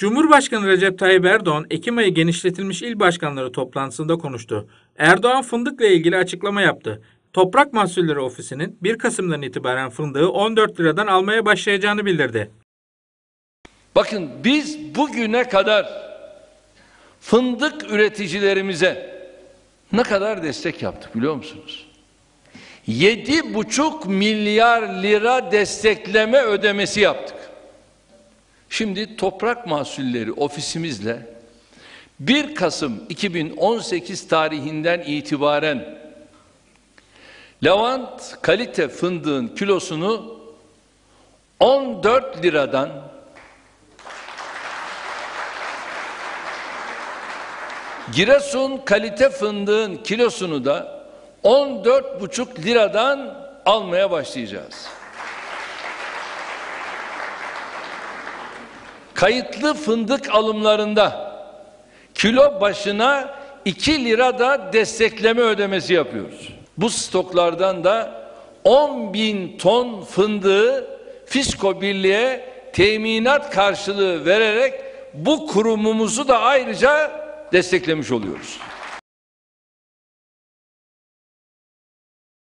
Cumhurbaşkanı Recep Tayyip Erdoğan, Ekim ayı genişletilmiş il başkanları toplantısında konuştu. Erdoğan fındıkla ilgili açıklama yaptı. Toprak Mahsulleri Ofisi'nin 1 Kasım'dan itibaren fındığı 14 liradan almaya başlayacağını bildirdi. Bakın biz bugüne kadar fındık üreticilerimize ne kadar destek yaptık biliyor musunuz? Yedi buçuk milyar lira destekleme ödemesi yaptık. Şimdi toprak mahsulleri ofisimizle 1 Kasım 2018 tarihinden itibaren Levant kalite fındığın kilosunu 14 liradan Giresun kalite fındığın kilosunu da 14,5 liradan almaya başlayacağız. Kayıtlı fındık alımlarında kilo başına 2 lira da destekleme ödemesi yapıyoruz. Bu stoklardan da 10 bin ton fındığı Fisko Birliği'ye teminat karşılığı vererek bu kurumumuzu da ayrıca desteklemiş oluyoruz.